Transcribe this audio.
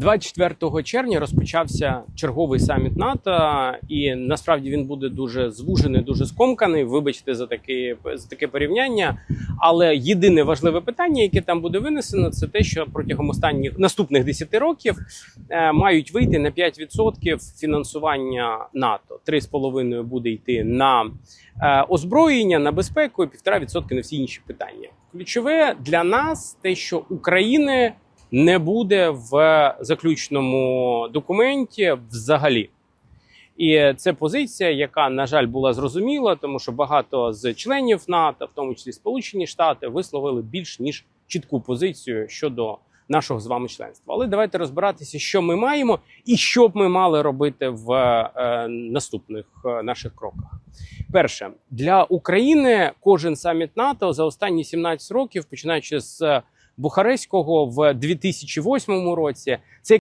24 червня розпочався черговий саміт НАТО, і насправді він буде дуже звужений, дуже скомканий. Вибачте за таке за таке порівняння. Але єдине важливе питання, яке там буде винесено, це те, що протягом останніх наступних 10 років е, мають вийти на 5% фінансування НАТО. 3,5% буде йти на е, озброєння, на безпеку, і 1,5% на всі інші питання. Ключове для нас те, що України не буде в заключному документі взагалі. І це позиція, яка, на жаль, була зрозуміла, тому що багато з членів НАТО, в тому числі Сполучені Штати, висловили більш ніж чітку позицію щодо нашого з вами членства. Але давайте розбиратися, що ми маємо і що б ми мали робити в е, наступних е, наших кроках. Перше для України кожен саміт НАТО за останні 17 років, починаючи з Бухарестського в 2008 році, це